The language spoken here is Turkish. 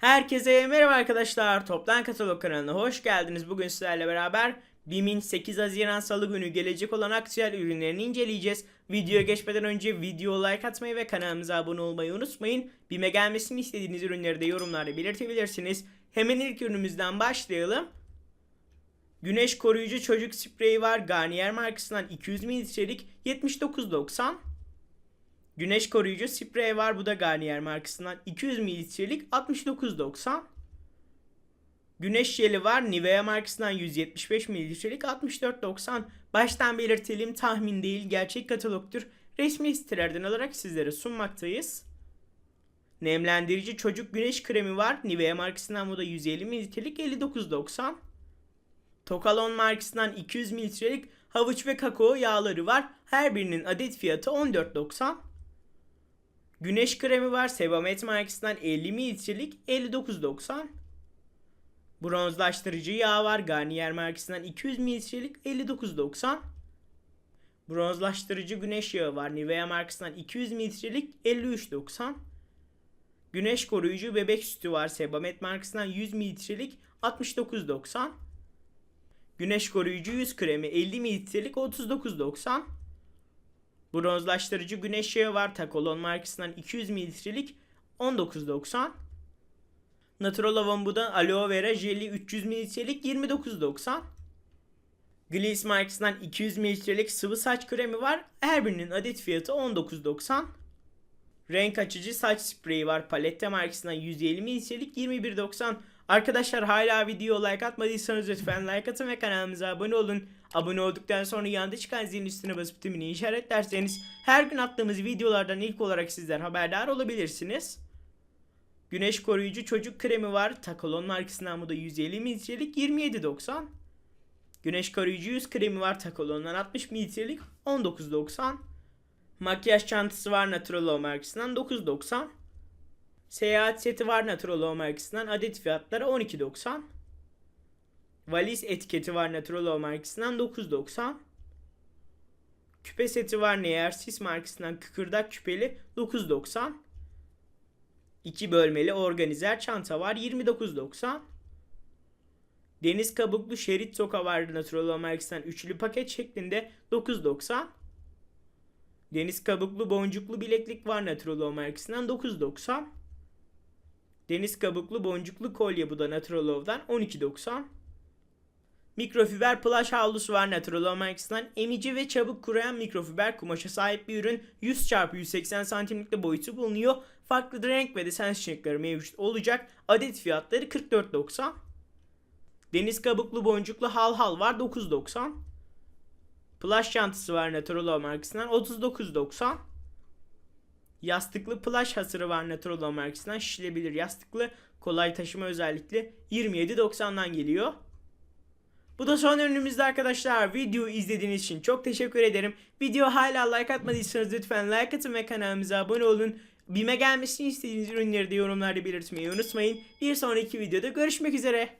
Herkese merhaba arkadaşlar. Toptan Katalog kanalına hoş geldiniz. Bugün sizlerle beraber BİM'in 8 Haziran Salı günü gelecek olan aktüel ürünlerini inceleyeceğiz. Videoya geçmeden önce video like atmayı ve kanalımıza abone olmayı unutmayın. BİM'e gelmesini istediğiniz ürünleri de yorumlarda belirtebilirsiniz. Hemen ilk ürünümüzden başlayalım. Güneş koruyucu çocuk spreyi var. Garnier markasından 200 mililitrelik 79.90. Güneş koruyucu sprey var. Bu da Garnier markasından 200 mililitrelik 69.90. Güneş jeli var. Nivea markasından 175 mililitrelik 64.90. Baştan belirtelim tahmin değil gerçek katalogtur. Resmi sitelerden alarak sizlere sunmaktayız. Nemlendirici çocuk güneş kremi var. Nivea markasından bu da 150 mililitrelik 59.90. Tokalon markasından 200 mililitrelik havuç ve kakao yağları var. Her birinin adet fiyatı 14.90. Güneş kremi var. Sebamed markasından 50 mililitrelik 59.90. Bronzlaştırıcı yağ var. Garnier markasından 200 mililitrelik 59.90. Bronzlaştırıcı güneş yağı var. Nivea markasından 200 mililitrelik 53.90. Güneş koruyucu bebek sütü var. Sebamed markasından 100 mililitrelik 69.90. Güneş koruyucu yüz kremi 50 mililitrelik 39.90. Bronzlaştırıcı güneş yağı var. Takolon markasından 200 mililitrelik 19.90. Natural Avambu'dan aloe vera jeli 300 mililitrelik 29.90. Gliss markasından 200 mililitrelik sıvı saç kremi var. Her birinin adet fiyatı 19.90. Renk açıcı saç spreyi var. Palette markasından 150 mililitrelik 21.90. Arkadaşlar hala video like atmadıysanız lütfen like atın ve kanalımıza abone olun. Abone olduktan sonra yanında çıkan zilin üstüne basıp tümünü işaretlerseniz her gün attığımız videolardan ilk olarak sizler haberdar olabilirsiniz. Güneş koruyucu çocuk kremi var. Takolon markasından bu da 150 mililitrelik 27.90. Güneş koruyucu yüz kremi var. Takolon'dan 60 mililitrelik 19.90. Makyaj çantası var Naturalo markasından 9.90. Seyahat seti var Naturalo markasından adet fiyatları 12.90. Valiz etiketi var Naturalo markasından 9.90. Küpe seti var Neersis markasından kıkırdak küpeli 9.90. 2 bölmeli organizer çanta var 29.90. Deniz kabuklu şerit toka var Naturalo markasından üçlü paket şeklinde 9.90. Deniz kabuklu boncuklu bileklik var Naturalo markasından 9.90. Deniz kabuklu boncuklu kolye bu da Naturalov'dan 12.90. Mikrofiber plaj havlusu var Naturalov markasından emici ve çabuk kuruyan mikrofiber kumaşa sahip bir ürün 100 x 180 santimlik de boyutu bulunuyor. Farklı renk ve desen seçenekleri mevcut olacak. Adet fiyatları 44.90. Deniz kabuklu boncuklu hal hal var 9.90. Plaj çantası var Naturalov markasından 39.90. Yastıklı plaj hasırı var Naturalov markasından şişilebilir yastıklı kolay taşıma özellikli 27.90'dan geliyor. Bu da son ürünümüzde arkadaşlar. Videoyu izlediğiniz için çok teşekkür ederim. Video hala like atmadıysanız lütfen like atın ve kanalımıza abone olun. Bime gelmesini istediğiniz ürünleri de yorumlarda belirtmeyi unutmayın. Bir sonraki videoda görüşmek üzere.